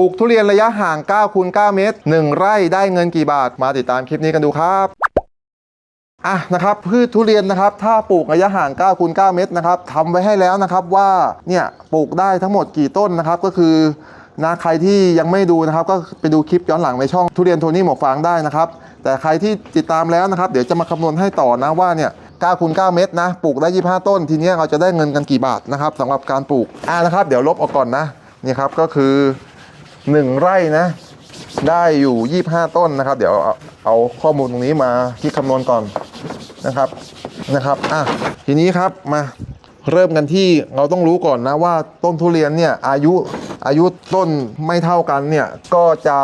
ปลูกทุเรียนระยะห่าง9คูณ9เมตร 1 ไร่ได้เงินกี่บาท มาติดตามคลิปนี้กันดูครับอะนะครับพืชทุเรียนนะครับถ้าปลูกระยะห่าง9คูณ9เมตรนะครับทำไว้ให้แล้วนะครับว่าเนี่ยปลูกได้ทั้งหมดกี่ต้นนะครับก็คือนะใครที่ยังไม่ดูนะครับก็ไปดูคลิปย้อนหลังในช่องทุเรียนโทนี่หมวกฟางได้นะครับ แต่ใครที่ติดตามแล้วนะครับ เดี๋ยวจะมาคำนวณให้ต่อนะว่าเนี่ย9คูณ9เมตรนะปลูกได้ 25 ต้น ทีนี้เราจะได้เงินกันกี่บาทนะครับสำหรับการปลูกอ่านะครับ เดี๋ยวลบออกก่อนนะนี่ครับก็คือ 1ไร่นะ ได้อยู่ 25 ต้นนะครับ เดี๋ยวเอาเอาข้อมูลตรงนี้มาคิดคำนวณก่อนนะครับนะครับอะทีนี้ครับมาเริ่มกันที่เราต้องรู้ก่อนนะว่าต้นทุเรียนเนี่ยอายุอายุต้นไม่เท่ากันเนี่ยก็จะ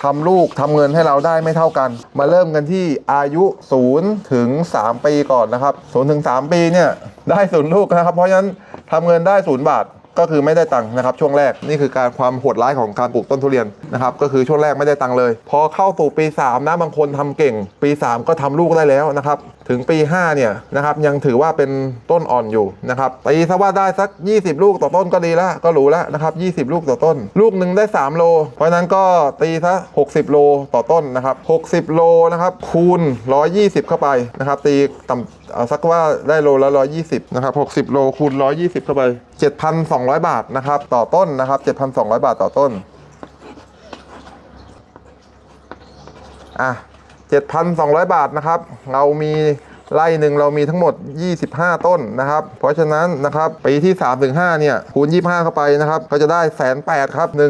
ทำลูกทำเงินให้เราได้ไม่เท่ากัน มาเริ่มกันที่อายุ0ถึง3ปีก่อนนะครับ0ถึง3ปีเนี่ยได้ศูนย์ลูกนะครับ เพราะฉะนั้นทำเงินได้ศูนย์บาท ก็คือไม่ได้ตังค์นะครับช่วงแรกนี่คือการความโหดร้ายของการปลูกต้นทุเรียนนะครับก็คือช่วงแรกไม่ได้ตังค์เลย พอเข้าสู่ปี 3 นะบางคนทำเก่ง ปี 3 ก็ทำลูกได้แล้วนะครับถึงปี 5 เนี่ยนะครับยังถือว่าเป็นต้นอ่อนอยู่นะครับตีซะว่าได้สัก 20 ลูกต่อต้นก็ดีแล้วก็หรูแล้วนะครับ20 ลูกต่อต้น ลูกหนึ่งได้ 3 โล เพราะฉะนั้นก็ตีซะ60 โลต่อต้นนะครับ60 โลนะครับคูณ 120 เข้าไปนะครับตีต่ำ เอาสักว่าได้โลละ 120 นะครับ 60 โลคูณ 120 เข้าไป 7,200 บาทนะครับ ต่อต้นนะครับ 7,200 บาทต่อต้น อะ 7,200 บาทนะครับ เรามี ไร่หนึ่งเรามีทั้งหมด 25 ต้นนะครับ เพราะฉะนั้นนะครับปีที่ 3 ถึง 5 เนี่ยคูณ 25 เข้าไปนะครับก็จะได้แสนแปดครับ1 8 0 0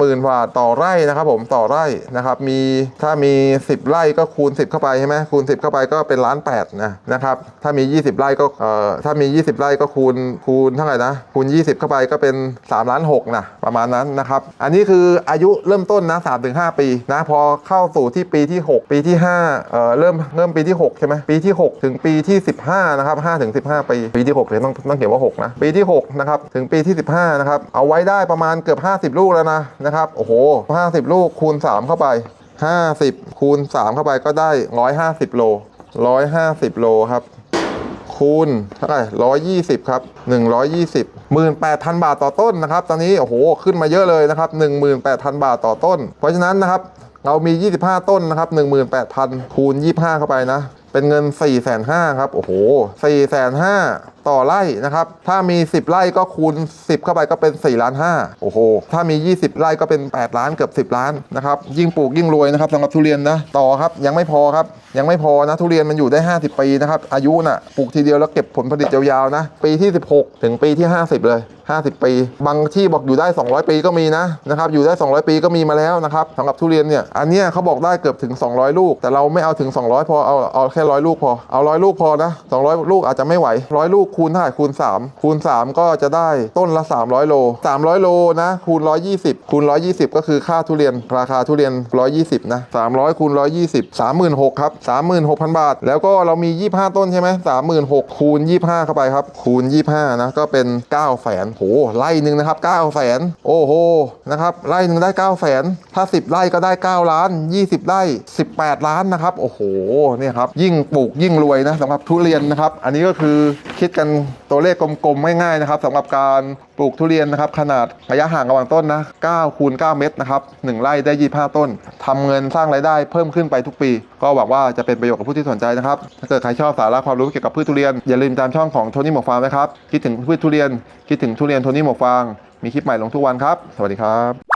0 0บาทต่อไร่นะครับผมต่อไร่นะครับมีถ้ามี 10 ไร่ก็คูณ 10 เข้าไปใช่ไหมคูณ 10 เข้าไปก็เป็นล้านแปดนะนะครับถ้ามี 20 ไร่ก็เอ่อถ้ามี 20 ไร่ก็คูณคูณเท่าไหร่นะคูณ 20 เข้าไปก็เป็น3ล้าน6นะประมาณนั้นนะครับอันนี้คืออายุเริ่มต้นนะ3-5 ปีนะพอเข้าสู่ที่ปีที่ 6 ปีที่5เอ่อเริ่มเริ่มปีที่6ใช่ไหมปีทที่ 6 ถึงปีที่ 15นะครับ5ถึง15 ปี ปีที่6เนี่ยต้องต้องเขียนว่า 6 นะ ปีที่ 6 นะครับ ถึงปีที่ 15 นะครับ เอาไว้ได้ประมาณเกือบ 50 ลูกแล้วนะนะครับ โอ้โห 50 ลูกคูณ 3 เข้าไป 50 คูณ 3 เข้าไปก็ได้ 150 โล 150 โลครับคูณเท่าไหร่ร้อยยี่สิบครับหนึ่งร้อยยี่สิบหมื่นแปดพันบาทต่อต้นนะครับ ตอนนี้ โอ้โห ขึ้นมาเยอะเลยนะครับหนึ่งหมื่นแปดพันบาทต่อต้น เพราะฉะนั้นนะครับ เรามี 25 ต้นนะครับ 18,000 คูณ 25 เข้าไปนะ เป็นเงิน4ี่แสนห้าครับ โอ้โหสี่แสนห้า ต่อไร่นะครับ ถ้ามี 10 ไร่ก็คูณ 10 เข้าไปก็เป็น4ล้าน5โอ้โห ถ้ามี 20 ไร่ก็เป็น 8 ล้านเกือบ 10 ล้านนะครับ ยิ่งปลูกยิ่งรวยนะครับสำหรับทุเรียนนะ ต่อครับ ยังไม่พอครับ ยังไม่พอนะ ทุเรียนมันอยู่ได้ 50 ปีนะครับ อายุน่ะ ปลูกทีเดียวแล้วเก็บผลผลิตยาวๆนะ ปีที่ 16 ถึงปีที่ 50 เลย 50 ปี บางที่บอกอยู่ได้ 200 ปีก็มีนะนะครับ อยู่ได้ 200 ปีก็มีมาแล้วนะครับสำหรับทุเรียนเนี่ย อันเนี้ยเขาบอกได้เกือบถึง 200 ลูก แต่เราไม่เอาถึง 200 พอ เอาเอาแค่100ลูกพอ เอา100ลูกพอนะ200 ลูกอาจจะไม่ไหว100ลูกคูณเท่าไหร่คูณ 3 คูณ 3 ก็จะได้ต้นละ 300 โล 300 โลนะคูณ 120 คูณ 120 ก็คือค่าทุเรียนราคาทุเรียน 120 นะ 300 คูณ 120 36,000ครับ 36,000 บาท แล้วก็เรามี 25 ต้นใช่ไหม36,000คูณ 25 เข้าไปครับ คูณ 25 นะ ก็เป็น9แสนโหไร่หนึ่งนะครับ9แสนโอ้โห นะครับ ไร่หนึ่งได้9แสนถ้า 10 ไร่ก็ได้ 9 ล้าน 20 ไร่ 18 ล้านนะครับ โอ้โห เนี่ยครับ ยิ่งปลูกยิ่งรวยนะสำหรับทุเรียนนะครับ อันนี้ก็คือคิดกันตัวเลขกลมๆง่ายๆนะครับสำหรับการปลูกทุเรียนนะครับ ขนาดระยะห่างระหว่างต้นนะ9คูณ9เมตรนะครับ1ไร่ได้ 25 ต้นทำเงินสร้างรายได้เพิ่มขึ้นไปทุกปี ก็หวังว่าจะเป็นประโยชน์กับผู้ที่สนใจนะครับ ถ้าเกิดใครชอบสาระความรู้เกี่ยวกับพืชทุเรียน อย่าลืมตามช่องของโทนี่หมวกฟาร์มนะครับคิดถึงพืชทุเรียน คิดถึงทุเรียนโทนี่หมวกฟางมีคลิปใหม่ลงทุกวันครับ สวัสดีครับ